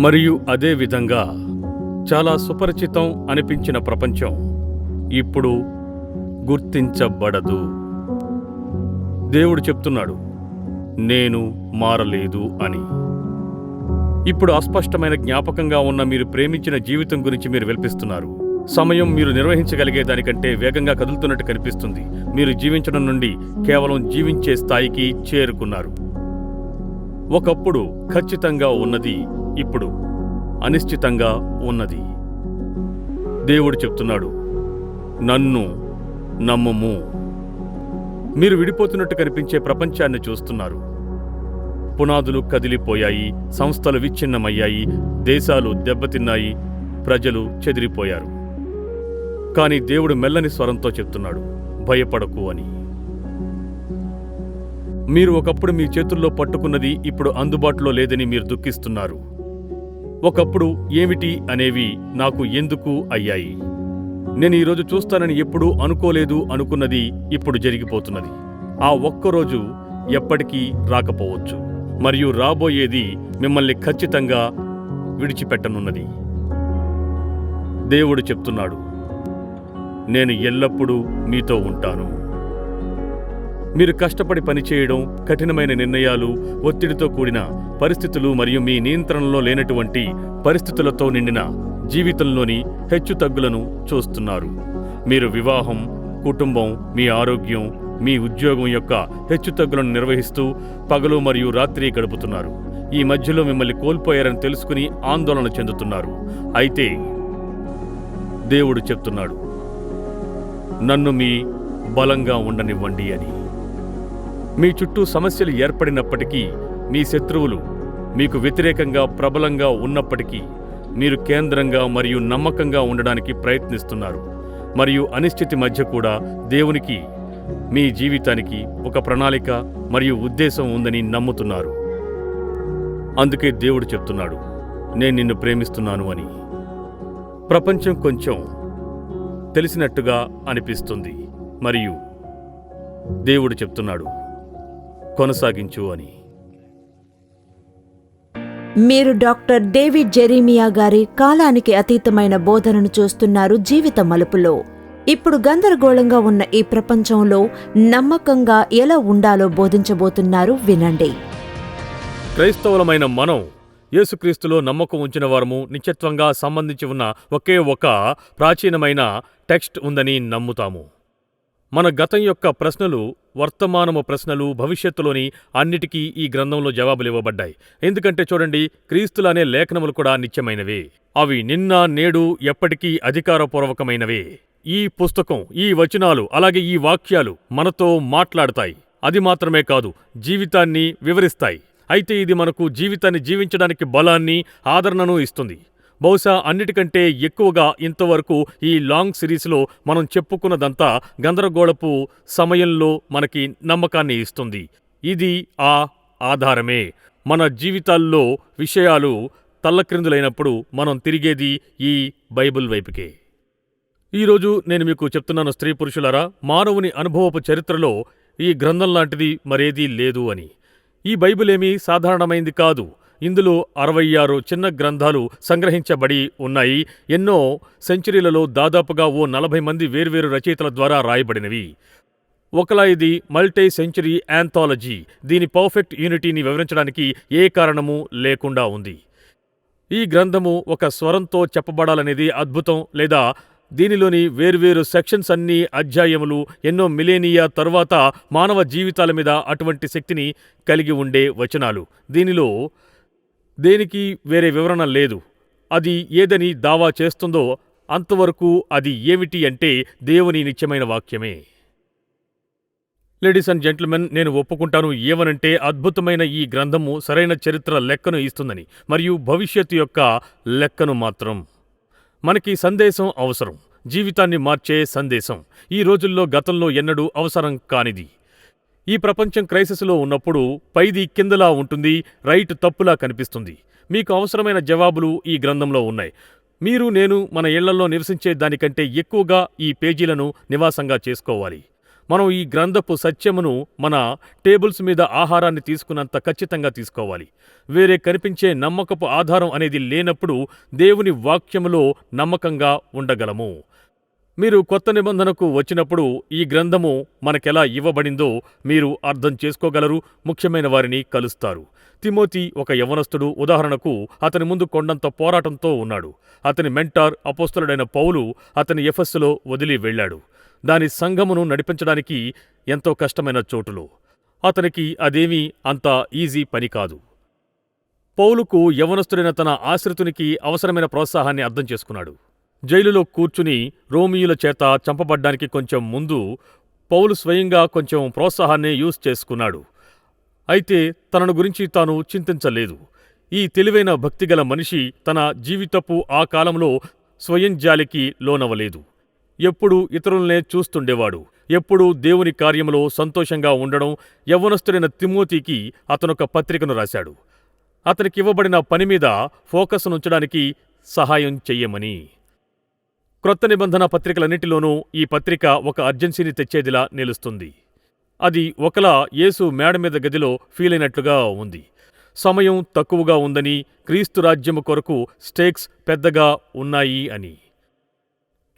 మరియు అదే విధంగా చాలా సుపరిచితం అనిపించిన ప్రపంచం ఇప్పుడు గుర్తించబడదు. దేవుడు చెప్తున్నాడు నేను మారలేదు అని. ఇప్పుడు అస్పష్టమైన జ్ఞాపకంగా ఉన్న మీరు ప్రేమించిన జీవితం గురించి మీరు వెల్పిస్తున్నారు. సమయం మీరు నిర్వహించగలిగే దానికంటే వేగంగా కదులుతున్నట్టు కనిపిస్తుంది. మీరు జీవించడం నుండి కేవలం జీవించే స్థాయికి చేరుకున్నారు. ఒకప్పుడు ఖచ్చితంగా ఉన్నది ఇప్పుడు అనిశ్చితంగా ఉన్నది. దేవుడు చెప్తున్నాడు నన్ను నమ్ముము. మీరు విడిపోతున్నట్టు కనిపించే ప్రపంచాన్ని చూస్తున్నారు. పునాదులు కదిలిపోయాయి సంస్థలు విచ్ఛిన్నమయ్యాయి దేశాలు దెబ్బతిన్నాయి ప్రజలు చెదిరిపోయారు. కానీ దేవుడు మెల్లని స్వరంతో చెప్తున్నాడు భయపడకు అని. మీరు ఒకప్పుడు మీ చేతుల్లో పట్టుకున్నది ఇప్పుడు అందుబాటులో లేదని మీరు దుఃఖిస్తున్నారు. ఒకప్పుడు ఏమిటి అనేవి నాకు ఎందుకు అయ్యాయి? నేను ఈరోజు చూస్తానని ఎప్పుడూ అనుకోలేదు అనుకున్నది ఇప్పుడు జరిగిపోతున్నది. ఆ ఒక్కరోజు ఎప్పటికీ రాకపోవచ్చు. మరియు రాబోయేది మిమ్మల్ని ఖచ్చితంగా విడిచిపెట్టనున్నది. దేవుడు చెప్తున్నాడు నేను ఎల్లప్పుడూ మీతో ఉంటాను. మీరు కష్టపడి పనిచేయడం కఠినమైన నిర్ణయాలు ఒత్తిడితో కూడిన పరిస్థితులు మరియు మీ నియంత్రణలో లేనటువంటి పరిస్థితులతో నిండిన జీవితంలోని హెచ్చుతగ్గులను చూస్తున్నారు. మీరు వివాహం కుటుంబం మీ ఆరోగ్యం మీ ఉద్యోగం యొక్క హెచ్చుతగ్గులను నిర్వహిస్తూ పగలు మరియు రాత్రి గడుపుతున్నారు. ఈ మధ్యలో మిమ్మల్ని కోల్పోయారని తెలుసుకుని ఆందోళన చెందుతున్నారు. అయితే దేవుడు చెప్తున్నాడు నన్ను మీ బలంగా ఉండనివ్వండి అని. మీ చుట్టూ సమస్యలు ఏర్పడినప్పటికీ మీ శత్రువులు మీకు వ్యతిరేకంగా ప్రబలంగా ఉన్నప్పటికీ మీరు కేంద్రంగా మరియు నమ్మకంగా ఉండడానికి ప్రయత్నిస్తున్నారు. మరియు అనిశ్చితి మధ్య కూడా దేవునికి మీ జీవితానికి ఒక ప్రణాళిక మరియు ఉద్దేశం ఉందని నమ్ముతున్నారు. అందుకే దేవుడు చెప్తున్నాడు నేను నిన్ను ప్రేమిస్తున్నాను అని. ప్రపంచం కొంచెం తెలిసినట్టుగా అనిపిస్తుంది. మరియు దేవుడు చెప్తున్నాడు కొనసాగించు అని. మీరు డాక్టర్ డేవిడ్ జెరీమియా గారి కాలానికి అతీతమైన బోధనను చూస్తున్నారు జీవిత మలుపులో. ఇప్పుడు గందరగోళంగా ఉన్న ఈ ప్రపంచంలో నమ్మకంగా ఎలా ఉండాలో బోధించబోతున్నారు వినండి. క్రైస్తవులమైన మనం యేసుక్రీస్తులో నమ్మకం ఉంచిన వారము నిత్యత్వంగా సంబంధించి ఉన్న ఒకే ఒక ప్రాచీనమైన టెక్స్ట్ ఉందని నమ్ముతాము. మన గతం యొక్క ప్రశ్నలు వర్తమానము ప్రశ్నలు భవిష్యత్తులోని అన్నిటికీ ఈ గ్రంథంలో జవాబులు ఇవ్వబడ్డాయి ఎందుకంటే చూడండి క్రీస్తులనే లేఖనములు కూడా నిత్యమైనవి. అవి నిన్న నేడు ఎప్పటికీ అధికారపూర్వకమైనవే. ఈ పుస్తకం ఈ వచనాలు అలాగే ఈ వాక్యాలు మనతో మాట్లాడతాయి. అది మాత్రమే కాదు జీవితాన్ని వివరిస్తాయి. అయితే ఇది మనకు జీవితాన్ని జీవించడానికి బలాన్ని ఆదరణను ఇస్తుంది. బహుశా అన్నిటికంటే ఎక్కువగా ఇంతవరకు ఈ లాంగ్ సిరీస్లో మనం చెప్పుకున్నదంతా గందరగోళపు సమయంలో మనకి నమ్మకాన్ని ఇస్తుంది. ఇది ఆ ఆధారమే. మన జీవితాల్లో విషయాలు తల్లక్రిందులైనప్పుడు మనం తిరిగేది ఈ బైబిల్ వైపుకే. ఈరోజు నేను మీకు చెప్తున్నాను స్త్రీ పురుషులరా మానవుని అనుభవపు చరిత్రలో ఈ గ్రంథం లాంటిది మరేదీ లేదు అని. ఈ బైబిల్ ఏమీ సాధారణమైంది కాదు. ఇందులో అరవై ఆరు చిన్న గ్రంథాలు సంగ్రహించబడి ఉన్నాయి. ఎన్నో సెంచరీలలో దాదాపుగా ఓ నలభై మంది వేర్వేరు రచయితల ద్వారా రాయబడినవి. ఒకలా ఇది మల్టీ సెంచరీ యాంథాలజీ దీని పర్ఫెక్ట్ యూనిటీని వివరించడానికి ఏ కారణము లేకుండా ఉంది. ఈ గ్రంథము ఒక స్వరంతో చెప్పబడాలనేది అద్భుతం లేదా దీనిలోని వేర్వేరు సెక్షన్స్ అన్ని అధ్యాయములు ఎన్నో మిలేనియా తరువాత మానవ జీవితాల మీద అటువంటి శక్తిని కలిగి ఉండే వచనాలు. దీనిలో దేనికి వేరే వివరణ లేదు. అది ఏదని దావా చేస్తుందో అంతవరకు అది ఏమిటి అంటే దేవుని నిత్యమైన వాక్యమే. లేడీస్ అండ్ జెంట్మెన్ నేను ఒప్పుకుంటాను ఏమనంటే అద్భుతమైన ఈ గ్రంథము సరైన చరిత్ర లెక్కను ఇస్తుందని మరియు భవిష్యత్తు యొక్క లెక్కను మాత్రం. మనకి సందేశం అవసరం. జీవితాన్ని మార్చే సందేశం. ఈ రోజుల్లో గతంలో ఎన్నడూ అవసరం కానిది. ఈ ప్రపంచం క్రైసిస్లో ఉన్నప్పుడు పైది కిందలా ఉంటుంది రైట్ తప్పులా కనిపిస్తుంది. మీకు అవసరమైన జవాబులు ఈ గ్రంథంలో ఉన్నాయి. మీరు నేను మన ఇళ్ళలో నివసించే దానికంటే ఎక్కువగా ఈ పేజీలను నివాసంగా చేసుకోవాలి. మనం ఈ గ్రంథపు సత్యమును మన టేబుల్స్ మీద ఆహారాన్ని తీసుకున్నంత ఖచ్చితంగా తీసుకోవాలి. వేరే కనిపించే నమ్మకపు ఆధారం అనేది లేనప్పుడు దేవుని వాక్యములో నమ్మకంగా ఉండగలము. మీరు కొత్త నిబంధనకు వచ్చినప్పుడు ఈ గ్రంథము మనకెలా ఇవ్వబడిందో మీరు అర్థం చేసుకోగలరు. ముఖ్యమైన వారిని కలుస్తారు. తిమోతి ఒక యవనస్తుడు ఉదాహరణకు అతని ముందు కొండంత పోరాటంతో ఉన్నాడు. అతని మెంటార్ అపోస్తలుడైన పౌలు అతని ఎఫస్సులో వదిలి వెళ్ళాడు. దాని సంఘమును నడిపించడానికి ఎంతో కష్టమైన చోటులో. అతనికి అదేమీ అంత ఈజీ పని కాదు. పౌలుకు యవనస్తుడైన తన ఆశ్రితునికి అవసరమైన ప్రోత్సాహాన్ని అర్థం చేసుకున్నాడు. జైలులో కూర్చుని రోమియుల చేత చంపబడ్డానికి కొంచెం ముందు పౌలు స్వయంగా కొంచెం ప్రోత్సాహాన్ని యూజ్ చేసుకున్నాడు. అయితే తనను గురించి తాను చింతించలేదు. ఈ తెలివైన భక్తిగల మనిషి తన జీవితపు ఆ కాలంలో స్వయం జాలికి లోనవలేదు ఎప్పుడూ ఇతరులనే చూస్తుండేవాడు. ఎప్పుడూ దేవుని కార్యంలో సంతోషంగా ఉండడం యవ్వనస్తుడైన తిమోతికి అతనొక పత్రికను రాశాడు. అతనికివ్వబడిన పని మీద ఫోకస్ ఉంచడానికి సహాయం చెయ్యమని. క్రొత్త నిబంధన పత్రికలన్నిటిలోనూ ఈ పత్రిక ఒక అర్జెన్సీని తెచ్చేదిలా నిలుస్తుంది. అది ఒకలా యేసు మేడ మీద గదిలో ఫీలైనట్లుగా ఉంది. సమయం తక్కువగా ఉందని క్రీస్తు రాజ్యము కొరకు స్టేక్స్ పెద్దగా ఉన్నాయి అని.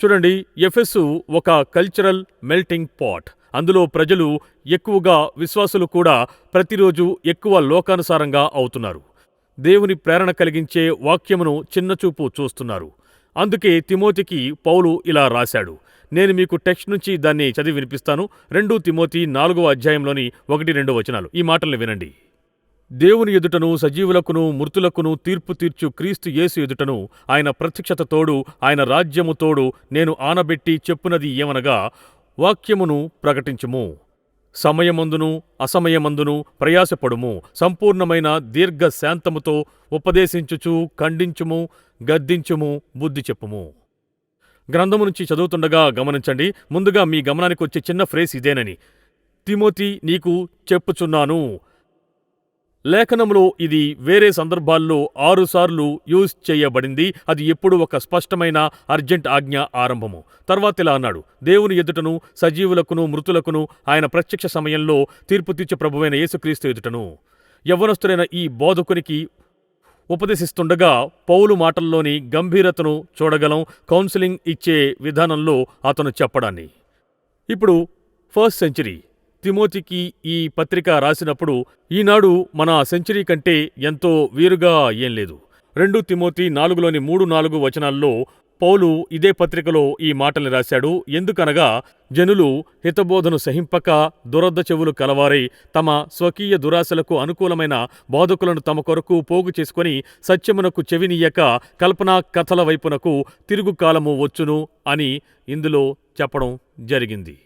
చూడండి ఎఫెస్సు ఒక కల్చరల్ మెల్టింగ్ పాట్. అందులో ప్రజలు ఎక్కువగా విశ్వాసులు కూడా ప్రతిరోజు ఎక్కువ లోకానుసారంగా అవుతున్నారు. దేవుని ప్రేరణ కలిగించే వాక్యమును చిన్నచూపు చూస్తున్నారు. అందుకే తిమోతికి పౌలు ఇలా రాశాడు. నేను మీకు టెక్స్ట్ నుంచి దాన్ని చదివి వినిపిస్తాను. రెండు తిమోతి నాలుగవ అధ్యాయంలోని ఒకటి రెండు వచనాలు. ఈ మాటల్ని వినండి. దేవుని ఎదుటను సజీవులకును మృతులకును తీర్పు తీర్చు క్రీస్తు యేసు ఎదుటను ఆయన ప్రత్యక్షత తోడు ఆయన రాజ్యము తోడు నేను ఆనబెట్టి చెప్పునది ఏమనగా వాక్యమును ప్రకటించుము. సమయమందును అసమయమందును ప్రయాసపడుము. సంపూర్ణమైన దీర్ఘశాంతముతో ఉపదేశించుచు ఖండించుము. గద్దించుము బుద్ధి చెప్పుము. గ్రంథము నుంచి చదువుతుండగా గమనించండి ముందుగా మీ గమనానికి వచ్చే చిన్న ఫ్రేస్ ఇదేనని. తిమోతి నీకు చెప్పుచున్నాను. లేఖనంలో ఇది వేరే సందర్భాల్లో ఆరుసార్లు యూజ్ చేయబడింది. అది ఎప్పుడు ఒక స్పష్టమైన అర్జెంట్ ఆజ్ఞ ఆరంభము. తర్వాత ఇలా అన్నాడు దేవుని ఎదుటను సజీవులకును మృతులకును ఆయన ప్రత్యక్ష సమయంలో తీర్పు తీర్చే ప్రభువైన యేసుక్రీస్తు ఎదుటను. యవ్వనస్తుడైన ఈ బోధకునికి ఉపదేశిస్తుండగా పౌలు మాటల్లోని గంభీరతను చూడగలం. కౌన్సిలింగ్ ఇచ్చే విధానంలో అతను చెప్పడాన్ని. ఇప్పుడు ఫస్ట్ సెంచరీ. తిమోతికి ఈ పత్రిక రాసినప్పుడు ఈనాడు మన సెంచరీ కంటే ఎంతో వీరుగా ఏం లేదు. రెండు తిమోతి నాలుగులోని మూడు నాలుగు వచనాల్లో పౌలు ఇదే పత్రికలో ఈ మాటల్ని రాశాడు. ఎందుకనగా జనులు హితబోధను సహింపక దురద చెవులు కలవారై తమ స్వకీయ దురాశలకు అనుకూలమైన బోధకులను తమ కొరకు పోగు చేసుకుని సత్యమునకు చెవినీయక కల్పనా కథల వైపునకు తిరుగుకాలము వచ్చును అని ఇందులో చెప్పడం జరిగింది.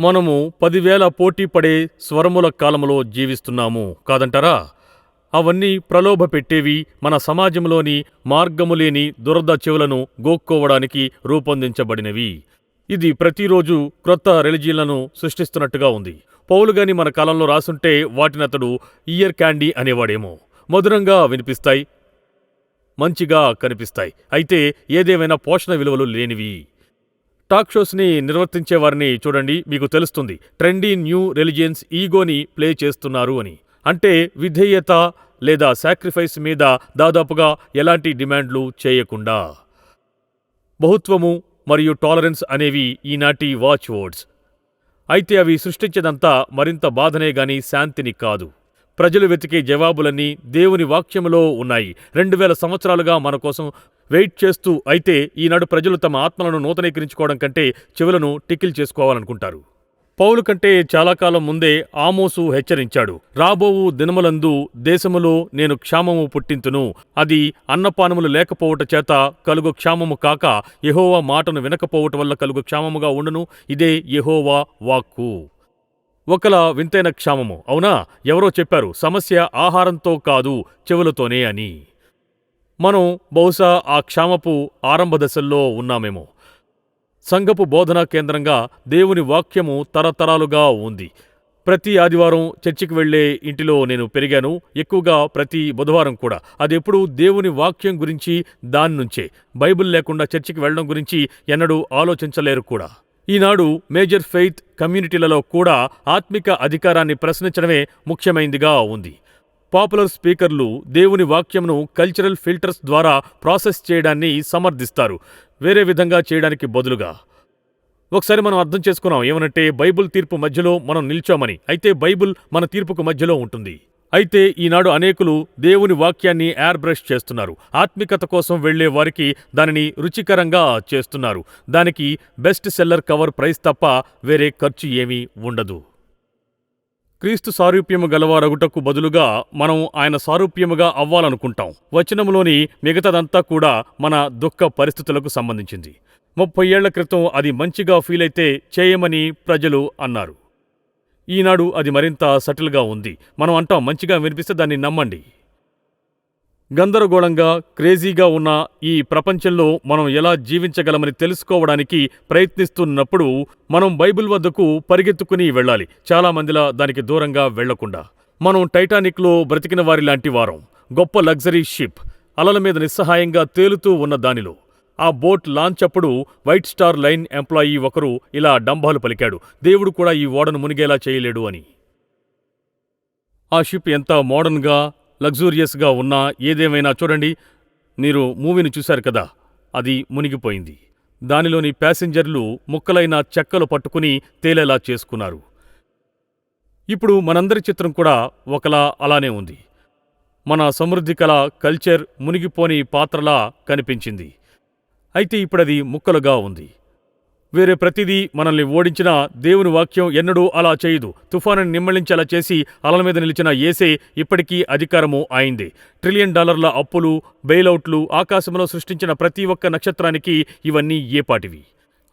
మనము పదివేల పోటీ పడే స్వరముల కాలములో జీవిస్తున్నాము. కాదంటారా? అవన్నీ ప్రలోభ పెట్టేవి మన సమాజంలోని మార్గము లేని దురద చెవులను గోక్కోవడానికి రూపొందించబడినవి. ఇది ప్రతిరోజు క్రొత్త రెలిజీలను సృష్టిస్తున్నట్టుగా ఉంది. పౌలుగాని మన కాలంలో రాసుంటే వాటినతడు ఇయర్ క్యాండీ అనేవాడేమో. మధురంగా వినిపిస్తాయి మంచిగా కనిపిస్తాయి. అయితే ఏదేమైనా పోషణ విలువలు లేనివి. టాక్ షోస్ని నిర్వర్తించే వారిని చూడండి మీకు తెలుస్తుంది. ట్రెండీ న్యూ రిలిజియన్స్ ఈగోని ప్లే చేస్తున్నారు అని. అంటే విధేయత లేదా సాక్రిఫైస్ మీద దాదాపుగా ఎలాంటి డిమాండ్లు చేయకుండా. బహుత్వము మరియు టాలరెన్స్ అనేవి ఈనాటి వాచ్ వర్డ్స్ అయితే అవి సృష్టించేదంతా మరింత బాధనే గాని శాంతిని కాదు. ప్రజలు వెతికే జవాబులన్నీ దేవుని వాక్యములో ఉన్నాయి. రెండు వేల సంవత్సరాలుగా మన కోసం వెయిట్ చేస్తూ అయితే ఈనాడు ప్రజలు తమ ఆత్మలను నూతనీకరించుకోవడం కంటే చెవులను టికిల్ చేసుకోవాలనుకుంటారు. పౌలు కంటే చాలా కాలం ముందే ఆమోసు హెచ్చరించాడు. రాబోవు దినములందు దేశములో నేను క్షామము పుట్టింతును. అది అన్నపానములు లేకపోవట చేత కలుగు క్షామము కాక యహోవా మాటను వినకపోవట వల్ల కలుగు క్షామముగా ఉండును. ఇదే యెహోవా వాక్కు. ఒకలా వింతైన క్షామము. అవునా? ఎవరో చెప్పారు సమస్య ఆహారంతో కాదు చెవులతోనే అని. మనం బహుశా ఆ క్షామపు ఆరంభ దశల్లో ఉన్నామేమో. సంఘపు బోధనా కేంద్రంగా దేవుని వాక్యము తరతరాలుగా ఉంది. ప్రతి ఆదివారం చర్చికి వెళ్ళే ఇంటిలో నేను పెరిగాను. ఎక్కువగా ప్రతి బుధవారం కూడా. అదెప్పుడు దేవుని వాక్యం గురించి దాని నుంచే. బైబిల్ లేకుండా చర్చికి వెళ్ళడం గురించి ఎన్నడూ ఆలోచించలేరు కూడా. ఈనాడు మేజర్ ఫెయిత్ కమ్యూనిటీలలో కూడా ఆత్మిక అధికారాన్ని ప్రశ్నించడమే ముఖ్యమైందిగా ఉంది. పాపులర్ స్పీకర్లు దేవుని వాక్యంను కల్చరల్ ఫిల్టర్స్ ద్వారా ప్రాసెస్ చేయడాన్ని సమర్థిస్తారు. వేరే విధంగా చేయడానికి బదులుగా. ఒకసారి మనం అర్థం చేసుకున్నాం ఏమనంటే బైబుల్ తీర్పు మధ్యలో మనం నిల్చోమని అయితే బైబుల్ మన తీర్పుకు మధ్యలో ఉంటుంది. అయితే ఈనాడు అనేకులు దేవుని వాక్యాన్ని ఎయిర్ బ్రష్ చేస్తున్నారు. ఆత్మికత కోసం వెళ్ళే వారికి దానిని రుచికరంగా చేస్తున్నారు. దానికి బెస్ట్ సెల్లర్ కవర్ ప్రైస్ తప్ప వేరే ఖర్చు ఏమీ ఉండదు. క్రీస్తు సారూప్యము గలవారగుటకు బదులుగా మనం ఆయన సారూప్యముగా అవ్వాలనుకుంటాం. వచనములోని మిగతాదంతా కూడా మన దుఃఖ పరిస్థితులకు సంబంధించింది. ముప్పై ఏళ్ళ క్రితం అది మంచిగా ఫీల్ అయితే చేయమని ప్రజలు అన్నారు. ఈనాడు అది మరింత సటిల్గా ఉంది. మనం అంటాం మంచిగా వినిపిస్తే దాన్ని నమ్మండి. గందరగోళంగా క్రేజీగా ఉన్న ఈ ప్రపంచంలో మనం ఎలా జీవించగలమని తెలుసుకోవడానికి ప్రయత్నిస్తున్నప్పుడు మనం బైబిల్ వద్దకు పరిగెత్తుకుని వెళ్ళాలి. చాలా మందిలా దానికి దూరంగా వెళ్ళకుండా. మనం టైటానిక్లో బ్రతికిన వారి లాంటి వారం. గొప్ప లగ్జరీ షిప్. అలల మీద నిస్సహాయంగా తేలుతూ ఉన్న దానిలో. ఆ బోట్ లాంచ్ అప్పుడు వైట్ స్టార్ లైన్ ఎంప్లాయీ ఒకరు ఇలా డంబాలు పలికాడు. దేవుడు కూడా ఈ ఓడను మునిగేలా చేయలేడు అని. ఆ షిప్ ఎంత మోడర్న్గా లగ్జూరియస్గా ఉన్నా ఏదేమైనా చూడండి. మీరు మూవీని చూశారు కదా అది మునిగిపోయింది. దానిలోని ప్యాసింజర్లు ముక్కలైన చెక్కలు పట్టుకుని తేలేలా చేసుకున్నారు. ఇప్పుడు మనందరి చిత్రం కూడా ఒకలా అలానే ఉంది. మన సమృద్ధి కళ కల్చర్ మునిగిపోని పాత్రలా కనిపించింది. అయితే ఇప్పుడది ముక్కలుగా ఉంది. వేరే ప్రతిదీ మనల్ని ఓడించినా దేవుని వాక్యం ఎన్నడూ అలా చేయదు. తుఫానుని నిమ్మళించేలా చేసి అలల మీద నిలిచిన ఏసే ఇప్పటికీ అధికారము అయింది ట్రిలియన్ డాలర్ల అప్పులు బెయిలౌట్లు ఆకాశంలో సృష్టించిన ప్రతి ఒక్క నక్షత్రానికి ఇవన్నీ ఏపాటివి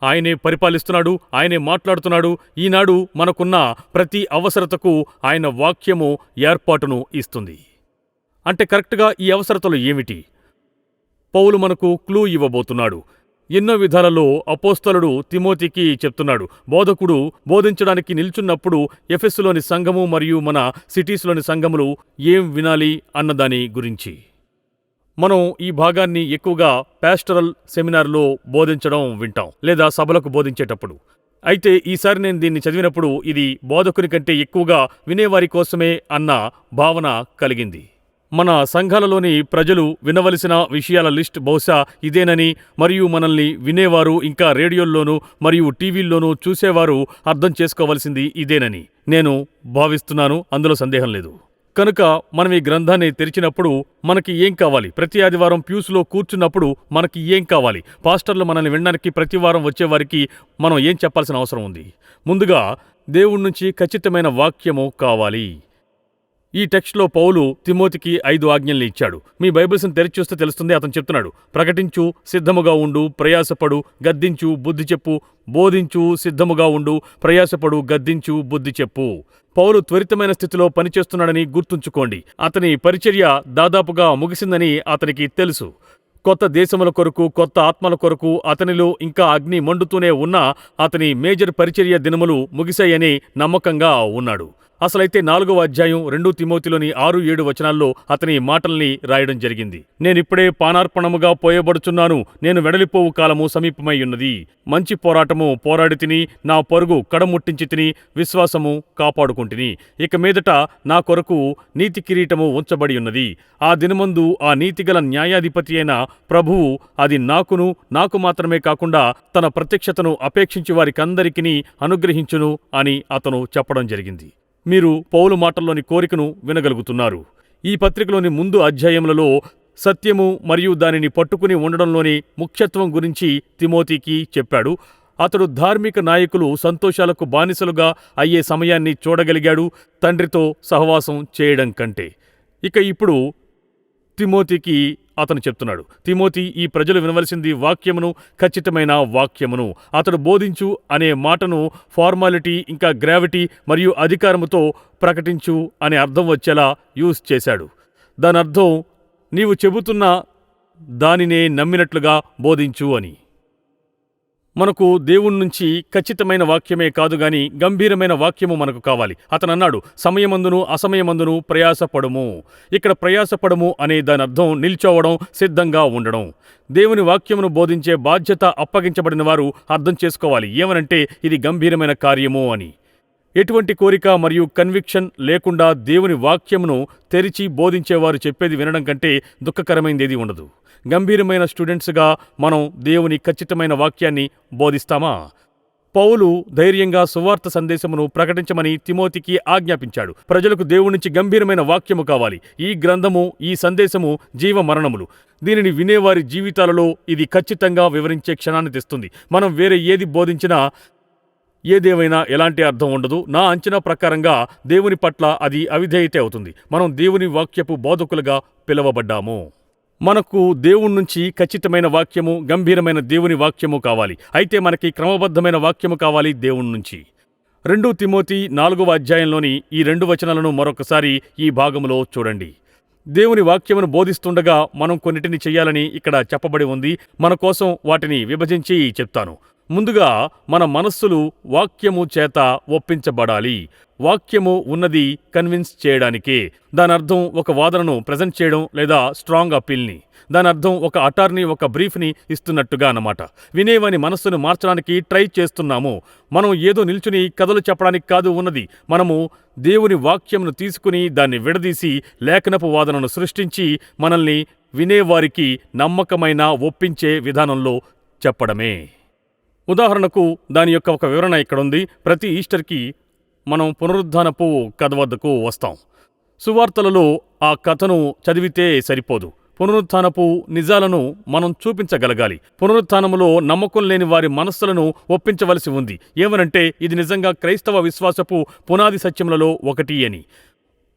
ఆయనే పరిపాలిస్తున్నాడు ఆయనే మాట్లాడుతున్నాడు. ఈనాడు మనకున్న ప్రతి అవసరతకు ఆయన వాక్యము ఏర్పాటును ఇస్తుంది. అంటే కరెక్ట్గా ఈ అవసరతలు ఏమిటి? పౌలు మనకు క్లూ ఇవ్వబోతున్నాడు. ఎన్నో విధాలలో అపోస్తలుడు తిమోతికి చెప్తున్నాడు. బోధకుడు బోధించడానికి నిల్చున్నప్పుడు ఎఫెస్సులోని సంఘము మరియు మన సిటీస్లోని సంఘములు ఏం వినాలి అన్నదాని గురించి. మనం ఈ భాగాన్ని ఎక్కువగా పాస్టరల్ సెమినార్లో బోధించడం వింటాం లేదా సభలకు బోధించేటప్పుడు. అయితే ఈసారి నేను దీన్ని చదివినప్పుడు ఇది బోధకుని కంటే ఎక్కువగా వినేవారి కోసమే అన్న భావన కలిగింది. మన సంఘాలలోని ప్రజలు వినవలసిన విషయాల లిస్ట్ బహుశా ఇదేనని మరియు మనల్ని వినేవారు ఇంకా రేడియోల్లోనూ మరియు టీవీల్లోనూ చూసేవారు అర్థం చేసుకోవలసింది ఇదేనని. నేను భావిస్తున్నాను అందులో సందేహం లేదు. కనుక మనం ఈ గ్రంథాన్ని తెరిచినప్పుడు మనకి ఏం కావాలి? ప్రతి ఆదివారం ప్యూస్లో కూర్చున్నప్పుడు మనకి ఏం కావాలి? పాస్టర్లు మనల్ని వినడానికి ప్రతి వారం వచ్చేవారికి మనం ఏం చెప్పాల్సిన అవసరం ఉంది? ముందుగా దేవుడి నుంచి ఖచ్చితమైన వాక్యము కావాలి. ఈ టెక్స్ట్లో పౌలు తిమోతికి ఐదు ఆజ్ఞల్ని ఇచ్చాడు. మీ బైబిల్స్ని తెరిచి చూస్తే తెలుస్తుంది అతను చెప్తున్నాడు. ప్రకటించు సిద్ధముగా ఉండు ప్రయాసపడు గద్దించు బుద్ధి చెప్పు బోధించు సిద్ధముగా ఉండు ప్రయాసపడు గద్దించు బుద్ధి చెప్పు. పౌలు త్వరితమైన స్థితిలో పనిచేస్తున్నాడని గుర్తుంచుకోండి. అతని పరిచర్య దాదాపుగా ముగిసిందని అతనికి తెలుసు. కొత్త దేశముల కొరకు కొత్త ఆత్మల కొరకు అతనిలో ఇంకా అగ్ని మండుతూనే ఉన్నా అతని మేజర్ పరిచర్య దినములు ముగిశాయని నమ్మకంగా ఉన్నాడు. అసలైతే నాలుగవ అధ్యాయం రెండు తిమోతిలోని ఆరు ఏడు వచనాల్లో అతని మాటల్ని రాయడం జరిగింది. నేనిప్పుడే పానార్పణముగా పోయబడుచున్నాను నేను వెడలిపోవు కాలము సమీపమై ఉన్నది. మంచి పోరాటము పోరాడి తిని నా పరుగు కడముట్టించి తిని విశ్వాసము కాపాడుకుంటుని. ఇక మీదట నా కొరకు నీతి కిరీటము ఉంచబడి ఉన్నది. ఆ దినమందు ఆ నీతిగల న్యాయాధిపతి అయిన ప్రభువు అది నాకును నాకు మాత్రమే కాకుండా తన ప్రత్యక్షతను అపేక్షించి వారికందరికీ అనుగ్రహించును అని అతను చెప్పడం జరిగింది. మీరు పౌలు మాటల్లోని కోరికను వినగలుగుతున్నారు. ఈ పత్రికలోని ముందు అధ్యాయములలో సత్యము మరియు దానిని పట్టుకుని ఉండడంలోని ముఖ్యత్వం గురించి తిమోతికి చెప్పాడు. అతడు ధార్మిక నాయకులు సంతోషాలకు బానిసలుగా అయ్యే సమయాన్ని చూడగలిగాడు తండ్రితో సహవాసం చేయడం కంటే. ఇక ఇప్పుడు తిమోతికి అతను చెప్తున్నాడు. తిమోతి ఈ ప్రజలు వినవలసింది వాక్యమును ఖచ్చితమైన వాక్యమును. అతడు బోధించు అనే మాటను ఫార్మాలిటీ ఇంకా గ్రావిటీ మరియు అధికారముతో ప్రకటించు అనే అర్థం వచ్చేలా యూజ్ చేశాడు. దాని అర్థం నీవు చెబుతున్న దానినే నమ్మినట్లుగా బోధించు అని. మనకు దేవుని నుంచి ఖచ్చితమైన వాక్యమే కాదు గాని గంభీరమైన వాక్యము మనకు కావాలి. అతను అన్నాడు సమయమందును అసమయమందును ప్రయాసపడము. ఇక్కడ ప్రయాసపడము అనే దాని అర్థం నిల్చోవడం సిద్ధంగా ఉండడం. దేవుని వాక్యమును బోధించే బాధ్యత అప్పగించబడిన వారు అర్థం చేసుకోవాలి. ఏమనంటే ఇది గంభీరమైన కార్యము అని. ఎటువంటి కోరిక మరియు కన్విక్షన్ లేకుండా దేవుని వాక్యమును తెరిచి బోధించేవారు చెప్పేది వినడం కంటే దుఃఖకరమైనది ఉండదు. గంభీరమైన స్టూడెంట్స్గా మనం దేవుని ఖచ్చితమైన వాక్యాన్ని బోధిస్తామా? పౌలు ధైర్యంగా సువార్త సందేశమును ప్రకటించమని తిమోతికి ఆజ్ఞాపించాడు. ప్రజలకు దేవుడి నుంచి గంభీరమైన వాక్యము కావాలి. ఈ గ్రంథము ఈ సందేశము జీవ మరణములు దీనిని వినేవారి జీవితాలలో ఇది ఖచ్చితంగా వివరించే క్షణాన్ని తెస్తుంది. మనం వేరే ఏది బోధించినా ఏదేమైనా ఎలాంటి అర్థం ఉండదు. నా అంచనా ప్రకారంగా దేవుని పట్ల అది అవిధేయత అవుతుంది. మనం దేవుని వాక్యపు బోధకులుగా పిలువబడ్డాము. మనకు దేవుడి నుంచి ఖచ్చితమైన వాక్యము గంభీరమైన దేవుని వాక్యము కావాలి. అయితే మనకి క్రమబద్ధమైన వాక్యము కావాలి దేవుడి నుంచి. రెండు తిమోతి నాలుగవ అధ్యాయంలోని ఈ రెండు వచనాలను మరొకసారి ఈ భాగంలో చూడండి. దేవుని వాక్యమును బోధిస్తుండగా మనం కొన్నిటిని చేయాలని ఇక్కడ చెప్పబడి ఉంది. మన కోసం వాటిని విభజించి చెప్తాను. ముందుగా మన మనస్సులు వాక్యము చేత ఒప్పించబడాలి. వాక్యము ఉన్నది కన్విన్స్ చేయడానికే. దాని అర్థం ఒక వాదనను ప్రజెంట్ చేయడం లేదా స్ట్రాంగ్ అప్పీల్ని దాని అర్థం ఒక అటార్నీ ఒక బ్రీఫ్ని ఇస్తున్నట్టుగా అన్నమాట. వినేవని మనస్సును మార్చడానికి ట్రై చేస్తున్నాము. మనం ఏదో నిల్చుని కథలు చెప్పడానికి కాదు ఉన్నది. మనము దేవుని వాక్యంను తీసుకుని దాన్ని విడదీసి లేఖనపు వాదనను సృష్టించి మనల్ని వినేవారికి నమ్మకమైన ఒప్పించే విధానంలో చెప్పడమే. ఉదాహరణకు దాని యొక్క ఒక వివరణ ఇక్కడ ఉంది ప్రతి ఈస్టర్కి మనం పునరుద్ధానపు కథ వద్దకు వస్తాం. సువార్తలలో ఆ కథను చదివితే సరిపోదు. పునరుత్థానపు నిజాలను మనం చూపించగలగాలి. పునరుత్థానములో నమ్మకం లేని వారి మనస్సులను ఒప్పించవలసి ఉంది. ఏమనంటే ఇది నిజంగా క్రైస్తవ విశ్వాసపు పునాది సత్యములలో ఒకటి అని.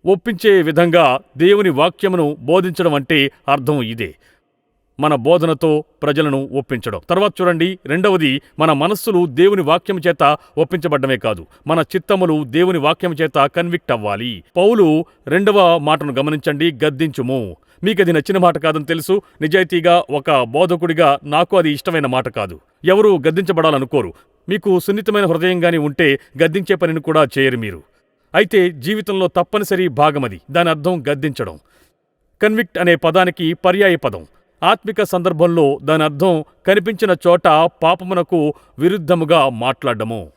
ఒప్పించే విధంగా దేవుని వాక్యమును బోధించడం అంటే అర్థం ఇదే. మన బోధనతో ప్రజలను ఒప్పించడం. తర్వాత చూడండి రెండవది మన మనస్సులు దేవుని వాక్యం చేత ఒప్పించబడ్డమే కాదు. మన చిత్తములు దేవుని వాక్యం చేత కన్విక్ట్ అవ్వాలి. పౌలు రెండవ మాటను గమనించండి గద్దించుము. మీకది నచ్చిన మాట కాదని తెలుసు. నిజాయితీగా ఒక బోధకుడిగా నాకు అది ఇష్టమైన మాట కాదు. ఎవరూ గద్దించబడాలనుకోరు. మీకు సున్నితమైన హృదయంగాని ఉంటే గద్దించే పనిని కూడా చేయరు మీరు. అయితే జీవితంలో తప్పనిసరి భాగమది. దాని అర్థం గద్దించడం. కన్విక్ట్ అనే పదానికి పర్యాయ పదం. ఆత్మిక సందర్భంలో దాని అర్థం కనిపించిన చోట పాపమునకు విరుద్ధముగా మాట్లాడము.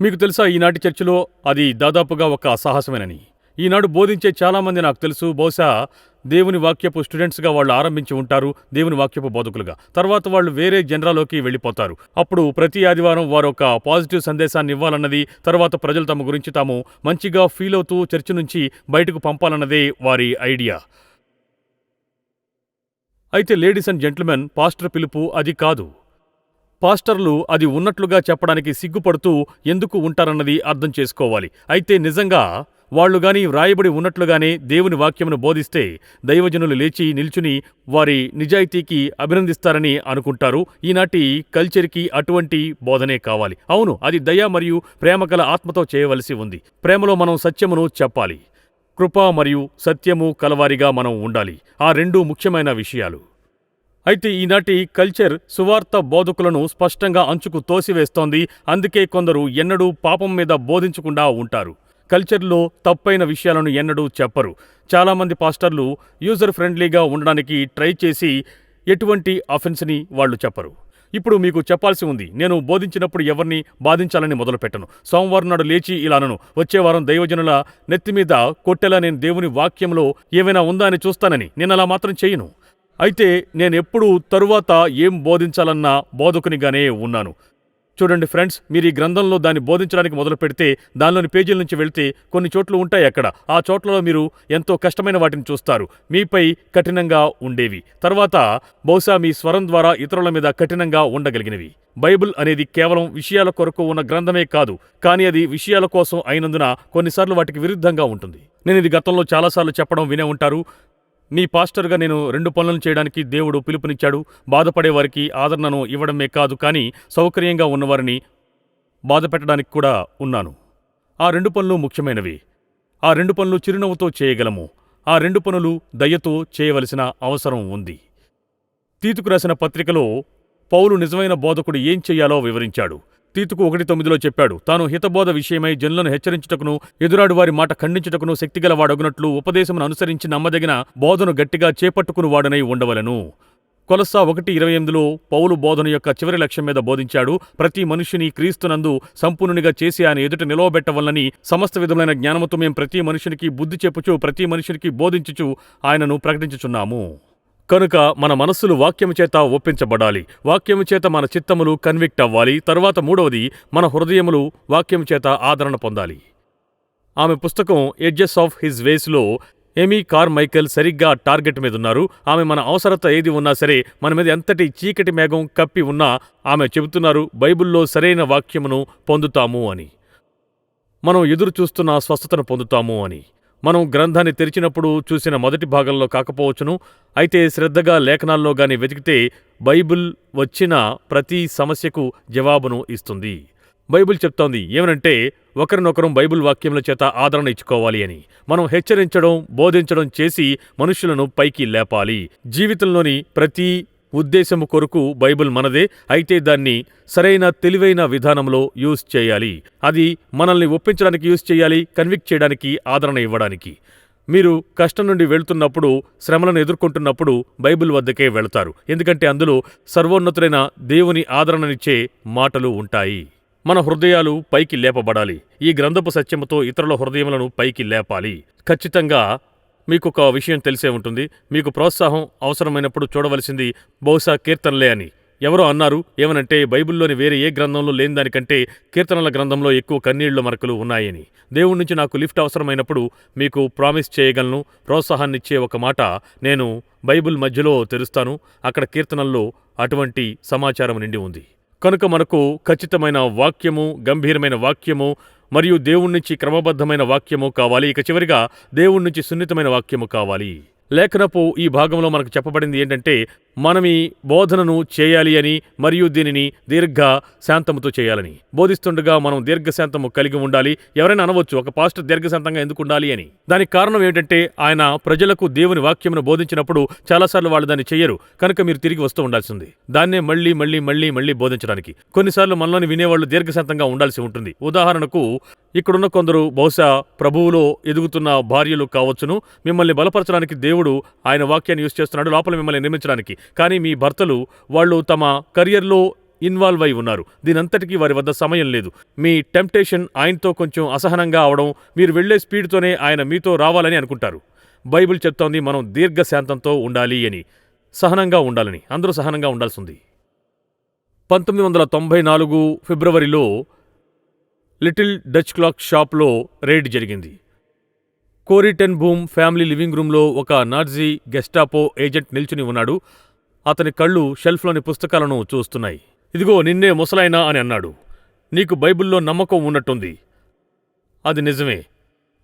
మీకు తెలుసా ఈనాటి చర్చిలో అది దాదాపుగా ఒక అసాహసమేనని ఈనాడు బోధించే చాలామంది నాకు తెలుసు. బహుశా దేవుని వాక్యపు స్టూడెంట్స్గా వాళ్ళు ఆరంభించి ఉంటారు దేవుని వాక్యపు బోధకులుగా. తర్వాత వాళ్ళు వేరే జనరాలోకి వెళ్ళిపోతారు. అప్పుడు ప్రతి ఆదివారం వారు ఒక పాజిటివ్ సందేశాన్ని ఇవ్వాలన్నది తర్వాత ప్రజలు తమ గురించి తాము మంచిగా ఫీల్ అవుతూ చర్చి నుంచి బయటకు పంపాలన్నదే వారి ఐడియా. అయితే లేడీస్ అండ్ జెంట్మెన్ పాస్టర్ పిలుపు అది కాదు. పాస్టర్లు అది ఉన్నట్లుగా చెప్పడానికి సిగ్గుపడుతూ ఎందుకు ఉంటారన్నది అర్థం చేసుకోవాలి. అయితే నిజంగా వాళ్ళు గాని వ్రాయబడి ఉన్నట్లుగానే దేవుని వాక్యమును బోధిస్తే దైవజనులు లేచి నిల్చుని వారి నిజాయితీకి అభినందిస్తారని అనుకుంటారు. ఈనాటి కల్చర్కి అటువంటి బోధనే కావాలి. అవును అది దయ మరియు ప్రేమ గల ఆత్మతో చేయవలసి ఉంది. ప్రేమలో మనం సత్యమును చెప్పాలి. కృప మరియు సత్యము కలవారిగా మనం ఉండాలి. ఆ రెండు ముఖ్యమైన విషయాలు. అయితే ఈనాటి కల్చర్ సువార్త బోధకులను స్పష్టంగా అంచుకు తోసివేస్తోంది. అందుకే కొందరు ఎన్నడూ పాపం మీద బోధించకుండా ఉంటారు. కల్చర్లో తప్పైన విషయాలను ఎన్నడూ చెప్పరు. చాలామంది పాస్టర్లు యూజర్ ఫ్రెండ్లీగా ఉండడానికి ట్రై చేసి ఎటువంటి అఫెన్స్ని వాళ్ళు చెప్పరు. ఇప్పుడు మీకు చెప్పాల్సి ఉంది. నేను బోధించినప్పుడు ఎవరిని బాధించాలని మొదలుపెట్టను. సోమవారం నాడు లేచి ఇలానను వచ్చే వారం దైవజనుల నెత్తి మీద కొట్టేలా నేను దేవుని వాక్యంలో ఏమైనా ఉందా అని చూస్తానని. నేను అలా మాత్రం చేయను. అయితే నేనెప్పుడూ తరువాత ఏం బోధించాలన్న బోధకునిగానే ఉన్నాను. చూడండి ఫ్రెండ్స్ మీరు ఈ గ్రంథంలో దాన్ని బోధించడానికి మొదలు పెడితే దానిలోని పేజీల నుంచి వెళ్తే కొన్ని చోట్లు ఉంటాయి అక్కడ. ఆ చోట్లలో మీరు ఎంతో కష్టమైన వాటిని చూస్తారు. మీపై కఠినంగా ఉండేవి. తర్వాత బహుశా మీ స్వరం ద్వారా ఇతరుల మీద కఠినంగా ఉండగలిగినవి. బైబిల్ అనేది కేవలం విషయాల కొరకు ఉన్న గ్రంథమే కాదు కానీ అది విషయాల కోసం అయినందున కొన్నిసార్లు వాటికి విరుద్ధంగా ఉంటుంది. నేను ఇది గతంలో చాలాసార్లు చెప్పడం వినే ఉంటారు. నీ పాస్టర్గా నేను రెండు పనులను చేయడానికి దేవుడు పిలుపునిచ్చాడు. బాధపడే వారికి ఆదరణను ఇవ్వడమే కాదు కానీ సౌకర్యంగా ఉన్నవారిని బాధ పెట్టడానికి కూడా ఉన్నాను. ఆ రెండు పనులు ముఖ్యమైనవి. ఆ రెండు పనులు చిరునవ్వుతో చేయగలము. ఆ రెండు పనులు దయ్యతో చేయవలసిన అవసరం ఉంది. తీతుకు రాసిన పత్రికలో పౌలు నిజమైన బోధకుడు ఏం చెయ్యాలో వివరించాడు. తీతుకు ఒకటి తొమ్మిదిలో చెప్పాడు. తాను హితబోధ విషయమై జనులను హెచ్చరించుటకును ఎదురాడు వారి మాట ఖండించుటకును శక్తిగలవాడగునట్లు ఉపదేశమును అనుసరించి నమ్మదగిన బోధను గట్టిగా చేపట్టుకుని వాడనై ఉండవలెను. కొలస్సా ఒకటి ఇరవై ఎనిమిదిలో పౌలు బోధన యొక్క చివరి లక్ష్యం మీద బోధించాడు. ప్రతి మనుషుని క్రీస్తునందు సంపూర్ణునిగా చేసి ఆయన ఎదుట నిలవబెట్టవలనని సమస్త విధములైన జ్ఞానముతో మేము ప్రతి మనుషునికి బుద్ధి చెప్పుచు ప్రతి మనుషునికి బోధించుచు ఆయనను ప్రకటించుచున్నాము. కనుక మన మనస్సులు వాక్యము చేత ఒప్పించబడాలి. వాక్యము చేత మన చిత్తములు కన్విక్ట్ అవ్వాలి. తరువాత మూడవది మన హృదయములు వాక్యము చేత ఆదరణ పొందాలి. ఆమె పుస్తకం ఎడ్జెస్ ఆఫ్ హిజ్ వేస్లో ఎమీ కార్ మైకెల్ సరిగ్గా టార్గెట్ మీద ఉన్నారు ఆమె మన అవసరత ఏది ఉన్నా సరే మన మీద ఎంతటి చీకటి మేఘం కప్పి ఉన్నా ఆమె చెబుతున్నారు బైబిల్లో సరైన వాక్యమును పొందుతాము అని. మనం ఎదురు చూస్తున్న స్వస్థతను పొందుతాము అని. మనం గ్రంథాన్ని తెరిచినప్పుడు చూసిన మొదటి భాగంలో కాకపోవచ్చును. అయితే శ్రద్ధగా లేఖనాల్లో గాని వెతికితే బైబిల్ వచ్చిన ప్రతి సమస్యకు జవాబును ఇస్తుంది. బైబిల్ చెప్తోంది ఏమనంటే ఒకరినొకరం బైబిల్ వాక్యముల చేత ఆదరణ ఇచ్చుకోవాలి అని. మనం హెచ్చరించడం బోధించడం చేసి మనుషులను పైకి లేపాలి. జీవితంలోని ప్రతి ఉద్దేశము కొరకు బైబిల్ మనదే అయితే దాన్ని సరైన తెలివైన విధానంలో యూజ్ చేయాలి. అది మనల్ని ఒప్పించడానికి యూజ్ చేయాలి కన్విక్ట్ చేయడానికి ఆదరణ ఇవ్వడానికి. మీరు కష్టం నుండి వెళ్తున్నప్పుడు శ్రమలను ఎదుర్కొంటున్నప్పుడు బైబిల్ వద్దకే వెళతారు. ఎందుకంటే అందులో సర్వోన్నతులైన దేవుని ఆదరణనిచ్చే మాటలు ఉంటాయి. మన హృదయాలు పైకి లేపబడాలి. ఈ గ్రంథపు సత్యముతో ఇతరుల హృదయములను పైకి లేపాలి. ఖచ్చితంగా మీకు ఒక విషయం తెలిసే ఉంటుంది. మీకు ప్రోత్సాహం అవసరమైనప్పుడు చూడవలసింది బహుశా కీర్తనలే అని. ఎవరో అన్నారు ఏమనంటే బైబిల్లోని వేరే ఏ గ్రంథంలో లేని దానికంటే కీర్తనల గ్రంథంలో ఎక్కువ కన్నీళ్ళ మరకలు ఉన్నాయని. దేవుడి నుంచి నాకు లిఫ్ట్ అవసరమైనప్పుడు మీకు ప్రామిస్ చేయగలను ప్రోత్సాహాన్నిచ్చే ఒక మాట నేను బైబిల్ మధ్యలో తెరుస్తాను. అక్కడ కీర్తనల్లో అటువంటి సమాచారం నిండి ఉంది. కనుక మనకు ఖచ్చితమైన వాక్యము గంభీరమైన వాక్యము మరియు దేవుడి నుంచి క్రమబద్ధమైన వాక్యము కావాలి. ఇక చివరిగా దేవుడి నుంచి సున్నితమైన వాక్యము కావాలి. లేఖనపు ఈ భాగంలో మనకు చెప్పబడింది ఏంటంటే మనం ఈ బోధనను చేయాలి అని మరియు దీనిని దీర్ఘ శాంతముతో చేయాలని. బోధిస్తుండగా మనం దీర్ఘశాంతము కలిగి ఉండాలి. ఎవరైనా అనవచ్చు ఒక పాస్టర్ దీర్ఘశాంతంగా ఎందుకు ఉండాలి అని. దానికి కారణం ఏంటంటే ఆయన ప్రజలకు దేవుని వాక్యమును బోధించినప్పుడు చాలాసార్లు వాళ్ళు దాన్ని చేయరు. కనుక మీరు తిరిగి వస్తూ ఉండాల్సింది. దాన్నే మళ్ళీ మళ్ళీ మళ్ళీ మళ్ళీ బోధించడానికి. కొన్నిసార్లు మనలోని వినేవాళ్ళు దీర్ఘశాంతంగా ఉండాల్సి ఉంటుంది. ఉదాహరణకు ఇక్కడున్న కొందరు బహుశా ప్రభువులో ఎదుగుతున్న భార్యలు కావచ్చును. మిమ్మల్ని బలపరచడానికి దేవుడు ఆయన వాక్యాన్ని యూజ్ చేస్తున్నాడు. లోపల మిమ్మల్ని నిర్మించడానికి. కానీ మీ భర్తలు వాళ్ళు తమ కెరియర్లో ఇన్వాల్వ్ అయి ఉన్నారు. దీనంతటికీ వారి వద్ద సమయం లేదు. మీ టెంప్టేషన్ ఆయనతో కొంచెం అసహనంగా అవడం మీరు వెళ్ళే స్పీడ్తోనే ఆయన మీతో రావాలని అనుకుంటారు. బైబిల్ చెప్తోంది మనం దీర్ఘశాంతంతో ఉండాలి అని. సహనంగా ఉండాలని. అందరూ సహనంగా ఉండాల్సింది. పంతొమ్మిది వందల తొంభై నాలుగు ఫిబ్రవరిలో లిటిల్ డచ్ క్లాక్ షాప్లో రైడ్ జరిగింది. కోరిటెన్ బూమ్ ఫ్యామిలీ లివింగ్ రూమ్లో ఒక నాజీ గెస్టాపో ఏజెంట్ నిల్చుని ఉన్నాడు. అతని కళ్ళు షెల్ఫ్లోని పుస్తకాలను చూస్తున్నాయి. ఇదిగో నిన్నే ముసలాయనా అని అన్నాడు. నీకు బైబిల్లో నమ్మకం ఉన్నట్టుంది. అది నిజమే.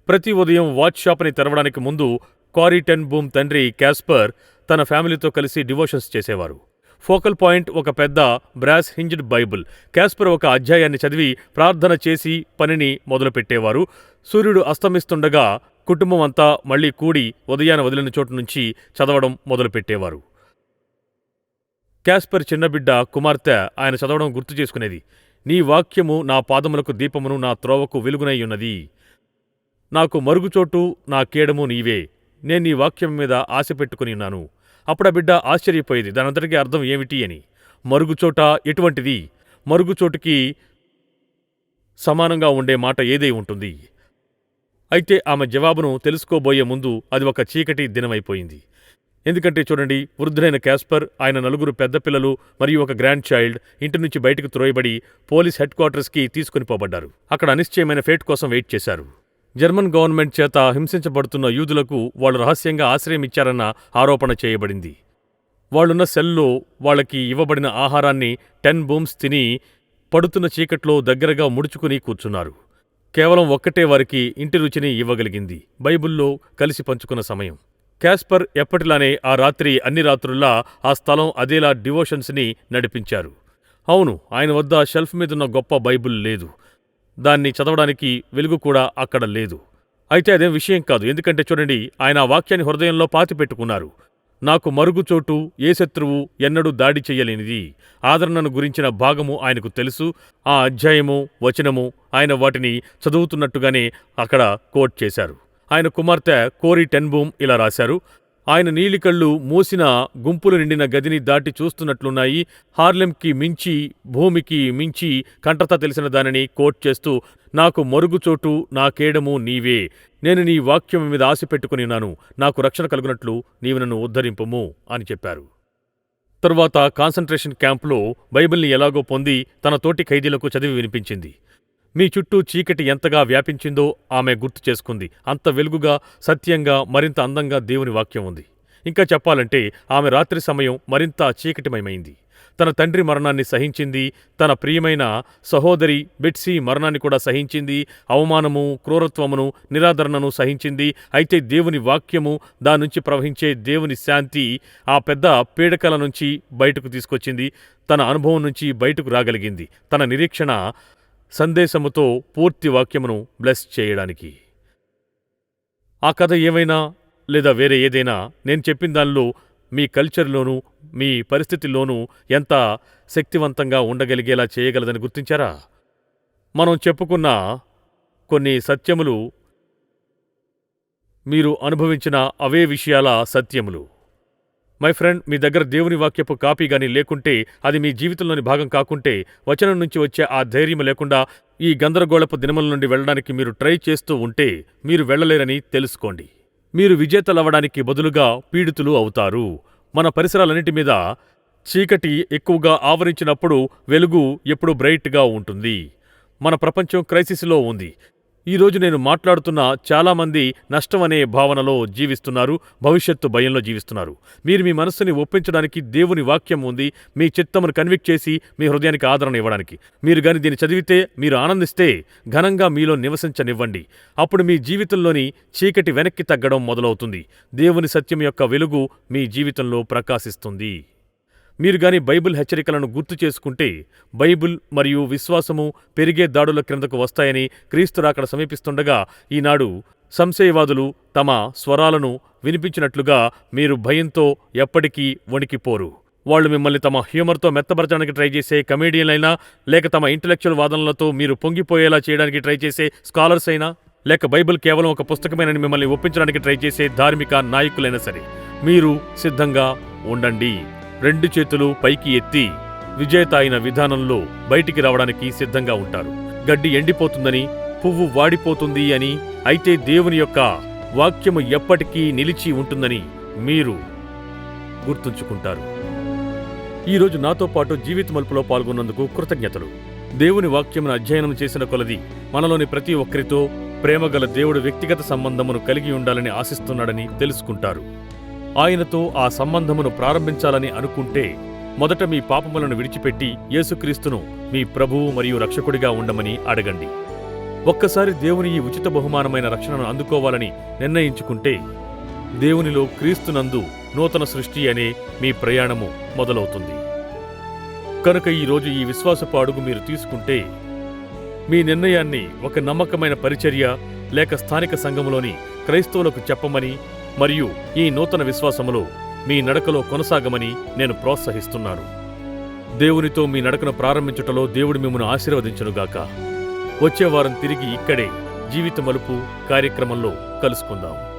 ప్రతి ఉదయం వాచ్ షాప్ని తెరవడానికి ముందు కారిటెన్ బూమ్ తండ్రి క్యాస్పర్ తన ఫ్యామిలీతో కలిసి డివోషన్స్ చేసేవారు. ఫోకల్ పాయింట్ ఒక పెద్ద బ్రాస్ హింజ్డ్ బైబుల్. క్యాస్పర్ ఒక అధ్యాయాన్ని చదివి ప్రార్థన చేసి పనిని మొదలుపెట్టేవారు. సూర్యుడు అస్తమిస్తుండగా కుటుంబం అంతా మళ్ళీ కూడి ఉదయాన వదిలిన చోటు నుంచి చదవడం మొదలుపెట్టేవారు. క్యాస్పర్ చిన్నబిడ్డ కుమార్తె ఆయన చదవడం గుర్తు చేసుకునేది. నీ వాక్యము నా పాదములకు దీపమును నా త్రోవకు వెలుగునయ్యున్నది నాకు మరుగుచోటు నా కేడము నీవే. నేను నీ వాక్యం మీద ఆశ పెట్టుకుని ఉన్నాను. అప్పుడు బిడ్డ ఆశ్చర్యపోయేది. దానంతటికీ అర్థం ఏమిటి అని. మరుగుచోట ఎటువంటిది? మరుగుచోటుకి సమానంగా ఉండే మాట ఏదై ఉంటుంది? అయితే ఆమె జవాబును తెలుసుకోబోయే ముందు అది ఒక చీకటి దినమైపోయింది. ఎందుకంటే చూడండి వృద్ధులైన క్యాస్పర్ ఆయన నలుగురు పెద్ద పిల్లలు మరియు ఒక గ్రాండ్ చైల్డ్ ఇంటి నుంచి బయటకు త్రోయబడి పోలీస్ హెడ్ క్వార్టర్స్కి తీసుకుని పోబడ్డారు. అక్కడ అనిశ్చయమైన ఫేట్ కోసం వెయిట్ చేశారు. జర్మన్ గవర్నమెంట్ చేత హింసించబడుతున్న యూదులకు వాళ్ళు రహస్యంగా ఆశ్రయం ఇచ్చారన్న ఆరోపణ చేయబడింది. వాళ్ళున్న సెల్లో వాళ్ళకి ఇవ్వబడిన ఆహారాన్ని టెన్ బూమ్స్ తిని పడుతున్న చీకట్లో దగ్గరగా ముడుచుకుని కూర్చున్నారు. కేవలం ఒక్కటే వారికి ఇంటి రుచిని ఇవ్వగలిగింది. బైబిల్లో కలిసి పంచుకున్న సమయం. క్యాస్పర్ ఎప్పటిలానే ఆ రాత్రి అన్ని రాత్రుల్లా ఆ స్థలం అదేలా డివోషన్స్ని నడిపించారు. అవును ఆయన వద్ద షెల్ఫ్ మీదున్న గొప్ప బైబిల్ లేదు. దాన్ని చదవడానికి వెలుగు కూడా అక్కడ లేదు. అయితే అదేం విషయం కాదు. ఎందుకంటే చూడండి ఆయన ఆ వాక్యాన్ని హృదయంలో పాతిపెట్టుకున్నారు నాకు మరుగుచోటు ఏ శత్రువు ఎన్నడూ దాడి చెయ్యలేనిది ఆదరణను గురించిన భాగము ఆయనకు తెలుసు. ఆ అధ్యాయము వచనము ఆయన వాటిని చదువుతున్నట్టుగానే అక్కడ కోట్ చేశారు. ఆయన కుమార్తె కోరి టెన్బూమ్ ఇలా రాశారు ఆయన నీలికళ్ళు మూసిన గుంపులు నిండిన గదిని దాటి చూస్తున్నట్లున్నాయి. హార్లెంకి మించి భూమికి మించి కంటత తెలిసిన దానిని కోట్ చేస్తూ నాకు మరుగుచోటు నాకేడము నీవే. నేను నీ వాక్యం మీద ఆశ పెట్టుకునిన్నాను నాకు రక్షణ కలుగునట్లు నీవు నన్ను ఉద్ధరింపము అని చెప్పారు. తరువాత కాన్సంట్రేషన్ క్యాంపులో బైబిల్ని ఎలాగో పొంది తన తోటి ఖైదీలకు చదివి వినిపించింది. మీ చుట్టూ చీకటి ఎంతగా వ్యాపించిందో ఆమె గుర్తు చేసుకుంది. అంత వెలుగుగా సత్యంగా మరింత అందంగా దేవుని వాక్యం ఉంది. ఇంకా చెప్పాలంటే ఆమె రాత్రి సమయం మరింత చీకటిమయమైంది. తన తండ్రి మరణాన్ని సహించింది తన ప్రియమైన సహోదరి బెట్సీ మరణాన్ని కూడా సహించింది అవమానము క్రూరత్వమును నిరాదరణను సహించింది. అయితే దేవుని వాక్యము దాని నుంచి ప్రవహించే దేవుని శాంతి ఆ పెద్ద పీడకల నుంచి బయటకు తీసుకొచ్చింది. తన అనుభవం నుంచి బయటకు రాగలిగింది. తన నిరీక్షణ సందేశముతో పూర్తి వాక్యమును బ్లెస్ చేయడానికి. ఆ కథ ఏమైనా లేదా వేరే ఏదైనా నేను చెప్పిన దానిలో మీ కల్చర్లోనూ మీ పరిస్థితిలోనూ ఎంత శక్తివంతంగా ఉండగలిగేలా చేయగలదని గుర్తించారా? మనం చెప్పుకున్న కొన్ని సత్యములు మీరు అనుభవించిన అవే విషయాల సత్యములు. మై ఫ్రెండ్ మీ దగ్గర దేవుని వాక్యపు కాపీ గాని లేకుంటే అది మీ జీవితంలోని భాగం కాకుంటే వచనం నుంచి వచ్చే ఆ ధైర్యం లేకుండా ఈ గందరగోళపు దినముల నుండి వెళ్ళడానికి మీరు ట్రై చేస్తూ ఉంటే మీరు వెళ్ళలేరని తెలుసుకోండి. మీరు విజేతలవ్వడానికి బదులుగా పీడితులు అవుతారు. మన పరిసరాలన్నిటి మీద చీకటి ఎక్కువగా ఆవరించినప్పుడు వెలుగు ఎప్పుడు బ్రైట్గా ఉంటుంది. మన ప్రపంచం క్రైసిస్లో ఉంది. ఈరోజు నేను మాట్లాడుతున్న చాలామంది నష్టం అనే భావనలో జీవిస్తున్నారు భవిష్యత్తు భయంలో జీవిస్తున్నారు. మీరు మీ మనస్సుని ఒప్పించడానికి దేవుని వాక్యం ఉంది. మీ చిత్తమును కన్విక్ చేసి మీ హృదయానికి ఆదరణ ఇవ్వడానికి. మీరు కానీ దీన్ని చదివితే మీరు ఆనందిస్తే ఘనంగా మీలో నివసించనివ్వండి. అప్పుడు మీ జీవితంలోని చీకటి వెనక్కి తగ్గడం మొదలవుతుంది. దేవుని సత్యం యొక్క వెలుగు మీ జీవితంలో ప్రకాశిస్తుంది. మీరు గాని బైబిల్ హెచ్చరికలను గుర్తు చేసుకుంటే బైబిల్ మరియు విశ్వాసము పెరిగే దాడుల క్రిందకు వస్తాయని క్రీస్తు రాకడ సమీపిస్తుండగా ఈనాడు సంశయవాదులు తమ స్వరాలను వినిపించినట్లుగా మీరు భయంతో ఎప్పటికీ వణికిపోరు. వాళ్ళు మిమ్మల్ని తమ హ్యూమర్తో మెత్తపరచడానికి ట్రై చేసే కమేడియన్లైనా లేక తమ ఇంటలెక్చువల్ వాదనలతో మీరు పొంగిపోయేలా చేయడానికి ట్రై చేసే స్కాలర్స్ అయినా లేక బైబిల్ కేవలం ఒక పుస్తకమేనని మిమ్మల్ని ఒప్పించడానికి ట్రై చేసే ధార్మిక నాయకులైనా సరే మీరు సిద్ధంగా ఉండండి. రెండు చేతులు పైకి ఎత్తి విజేత అయిన విధానంలో బయటికి రావడానికి సిద్ధంగా ఉంటారు. గడ్డి ఎండిపోతుందని పువ్వు వాడిపోతుంది అని అయితే దేవుని యొక్క వాక్యము ఎప్పటికీ నిలిచి ఉంటుందని మీరు గుర్తుంచుకుంటారు. ఈరోజు నాతో పాటు జీవిత మలుపులో పాల్గొన్నందుకు కృతజ్ఞతలు. దేవుని వాక్యమును అధ్యయనం చేసిన కొలది మనలోని ప్రతి ఒక్కరితో ప్రేమగల దేవుడు వ్యక్తిగత సంబంధమును కలిగి ఉండాలని ఆశిస్తున్నాడని తెలుసుకుంటారు. ఆయనతో ఆ సంబంధమును ప్రారంభించాలని అనుకుంటే మొదట మీ పాపములను విడిచిపెట్టి యేసుక్రీస్తును మీ ప్రభువు మరియు రక్షకుడిగా ఉండమని అడగండి. ఒక్కసారి దేవుని ఈ ఉచిత బహుమానమైన రక్షణను అందుకోవాలని నిర్ణయించుకుంటే దేవునిలో క్రీస్తునందు నూతన సృష్టి అనే మీ ప్రయాణము మొదలవుతుంది. కనుక ఈరోజు ఈ విశ్వాసపు అడుగు మీరు తీసుకుంటే మీ నిర్ణయాన్ని ఒక నమ్మకమైన పరిచర్య లేక స్థానిక సంఘములోని క్రైస్తవులకు చెప్పమని మరియు ఈ నూతన విశ్వాసములో మీ నడకలో కొనసాగమని నేను ప్రోత్సహిస్తున్నాను. దేవునితో మీ నడకను ప్రారంభించుటలో దేవుడు మిమ్మను ఆశీర్వదించునుగాక వచ్చే వారం తిరిగి ఇక్కడే జీవిత మలుపు కార్యక్రమంలో కలుసుకుందాం.